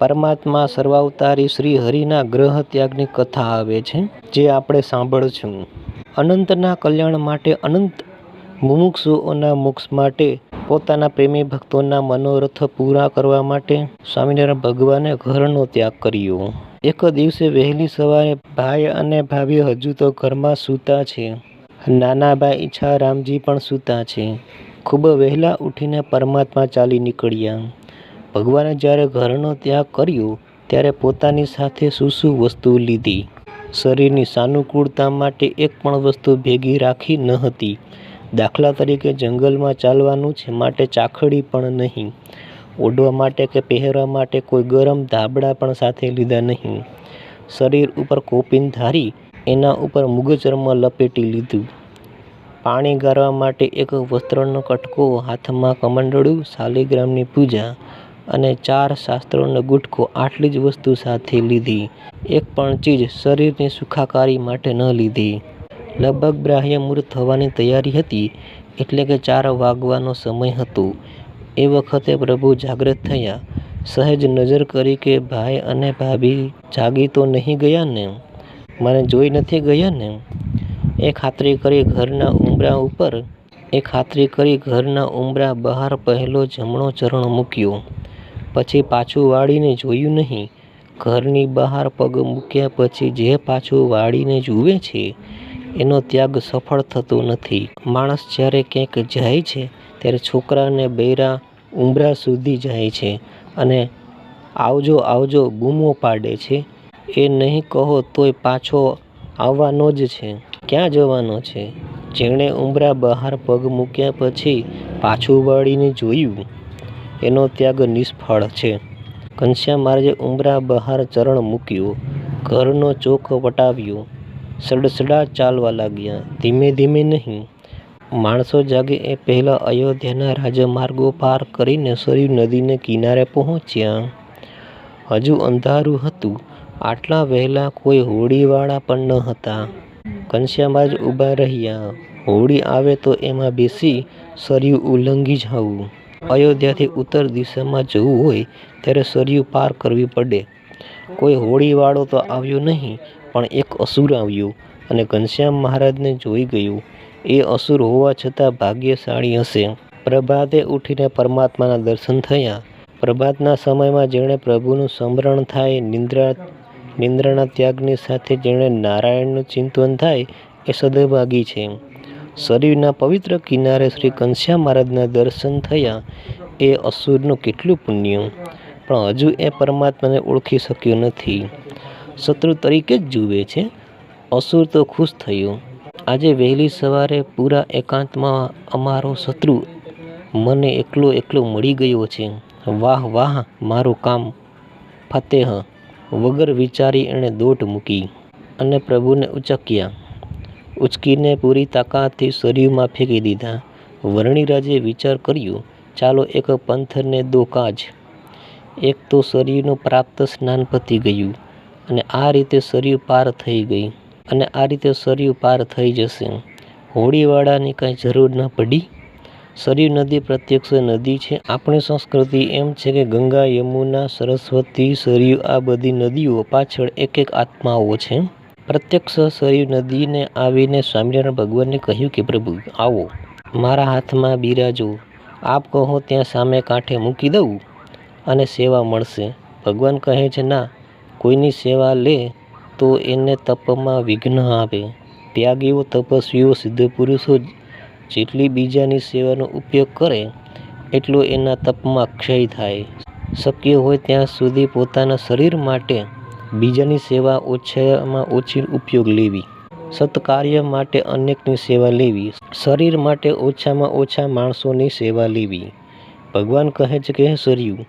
પરમાત્મા સર્વાવતારી શ્રી હરિના ગ્રહ ત્યાગની કથા આવે છે, જે આપણે સાંભળશું. અનંતના કલ્યાણ માટે અનંત મુમુક્ષુઓના મોક્ષ માટે, પોતાના પ્રેમી ભક્તોના મનોરથ પૂરા કરવા માટે સ્વામિનારાયણ ભગવાને ઘરનો ત્યાગ કર્યો. એક દિવસે વહેલી સવારે ભાઈ અને ભાભી હજુ તો ઘરમાં સૂતા છે. નાના ભાઈ ઈચ્છારામજી પણ સૂતા છે. ખૂબ વહેલા ઉઠીને પરમાત્મા ચાલી નીકળ્યા. ભગવાને જ્યારે ઘરનો ત્યાગ કર્યો, ત્યારે પોતાની સાથે શું શું વસ્તુ લીધી? શરીરની સાનુકૂળતા માટે એક પણ વસ્તુ ભેગી રાખી ન હતી. દાખલા તરીકે જંગલમાં ચાલવાનું છે માટે ચાખડી પણ નહીં. ઓઢવા માટે કે પહેરવા માટે કોઈ ગરમ ધાબળા પણ સાથે લીધા નહીં. શરીર ઉપર કોપીન ધારી, એના ઉપર મુગચર્મ લપેટી લીધું. પાણી ગારવા માટે એક વસ્ત્રનો કટકો હાથમાં કમંડળું શાલિગ્રામની પૂજા. અને ચાર શાસ્ત્રોનો ગુટકો આટલી જ વસ્તુ સાથે લીધી. એક પણ ચીજ શરીરની સુખાકારી માટે ન લીધી. લગભગ બ્રાહ્ય મુહૂર્ત થવાની તૈયારી હતી, એટલે કે ચાર વાગવાનો સમય હતો. એ વખતે પ્રભુ જાગ્રત થયા. સહેજ નજર કરી કે ભાઈ અને ભાભી જાગી તો નહીં ગયા ને? મને જોઈ નથી ગયા ને? એ ખાતરી કરી ઘરના ઉંબરા ઉપર, એ ખાતરી કરી ઘરના ઉંબરા બહાર પહેલો જમણો ચરણ મૂક્યો. પછી પાછું વાળીને જોયું નહીં. ઘરની બહાર પગ મૂક્યા પછી જે પાછું વાળીને જુએ છે, એનો ત્યાગ સફળ થતો નથી. માણસ જ્યારે ક્યાંક જાય છે, ત્યારે છોકરાને બૈરા ઉંબરા સુધી જાય છે અને આવજો આવજો બૂમો પાડે છે. એ નહીં કહો તોય પાછો આવવાનો જ છે. ક્યાં જવાનો છે? જેણે ઉંબરા બહાર પગ મૂક્યા પછી પાછું વાળીને જોયું. એનો ત્યાગ નિષ્ફળ છે. કંશ્યા મહારાજે ઉંબરા બહાર ચરણ મૂક્યું, ઘરનો ચોક વટાવ્યો, સડસડા ચાલવા લાગ્યા. ધીમે ધીમે નહીં, માણસો જાગે એ પહેલાં અયોધ્યાના રાજમાર્ગો પાર કરીને સરયુ નદીને કિનારે પહોંચ્યા. હજુ અંધારું હતું, આટલા વહેલા કોઈ હોડીવાળા પણ ન હતા. ઘનશ્યામ જ ઊભા રહ્યા હોડી આવે તો એમાં બેસી સરયુ ઉલ્લંઘી જવું અયોધ્યાથી ઉત્તર દિશામાં જવું હોય ત્યારે સરયુ પાર કરવી પડે. કોઈ હોળીવાળો તો આવ્યો નહીં, પણ એક અસુર આવ્યો અને ઘનશ્યામ મહારાજને જોઈ ગયું. એ અસુર હોવા છતાં ભાગ્યશાળી હશે. પ્રભાતે ઉઠીને પરમાત્માના દર્શન થયા. પ્રભાતના સમયમાં જેણે પ્રભુનું સ્મરણ થાય, નિંદ્રા, નિંદ્રાના ત્યાગની સાથે જેણે નારાયણનું ચિંતન થાય, એ સદભાગી છે. સરયુના પવિત્ર કિનારે શ્રી કંસ્યા મહારાજના દર્શન થયા. એ અસુરનું કેટલું પુણ્ય? પણ હજુ એ પરમાત્માને ઓળખી શક્યો નથી. શત્રુ તરીકે જ જુએ છે. અસુર તો ખુશ થયો. આજે વહેલી સવારે પૂરા એકાંતમાં અમારો શત્રુ મને એકલો એકલો મળી ગયો છે. વાહ વાહ, મારું કામ. ફતેહ વગર વિચારી એણે દોટ મૂકી અને પ્રભુને ઉચક્યા. ઉચકીને પૂરી તાકાતથી સરયુમાં ફેંકી દીધા. વર્ણિરાજે વિચાર કર્યો, ચાલો એક પંથરને દો કાજ. એક તો સરયુનું પ્રાપ્ત સ્નાન પતી ગયું અને આ રીતે સરયુ પાર થઈ ગઈ અને આ રીતે સરયુ પાર થઈ જશે. હોળીવાળાની કાંઈ જરૂર ન પડી? સરયુ નદી પ્રત્યક્ષ નદી છે. આપણી સંસ્કૃતિ એમ છે કે ગંગા, યમુના, સરસ્વતી સરયુ આ બધી નદીઓ પાછળ એક એક આત્માઓ છે. પ્રત્યક્ષ સરયુ નદીને આવીને સ્વામિનારાયણ ભગવાનને કહ્યું કે, પ્રભુ, આવો. મારા હાથમાં બિરાજો. આપ કહો, ત્યાં સામે કાંઠે મૂકી દઉં અને સેવા મળશે. ભગવાન કહે છે, ના, કોઈની સેવા લે તો એને તપમાં વિઘ્ન આવે. ત્યાગીઓ તપસ્વીઓ, સિદ્ધ પુરુષો જેટલી બીજાની સેવાનો ઉપયોગ કરે, એટલો એના તપમાં ક્ષય થાય. શક્ય હોય ત્યાં સુધી પોતાના શરીર માટે બીજાની સેવા ઓછામાં ઓછી ઉપયોગ લેવી. સત્કાર્ય માટે અનેકની સેવા લેવી. શરીર માટે ઓછામાં ઓછા માણસોની સેવા લેવી. ભગવાન કહે છે કે સરયુ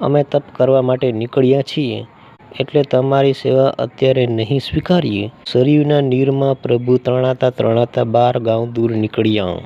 અમે તપ કરવા માટે નીકળ્યા છીએ, એટલે તમારી સેવા અત્યારે નહીં સ્વીકારીએ. સરયુના નીરમાં પ્રભુ તણાતા તણાતા બાર ગાંવ દૂર નીકળ્યા.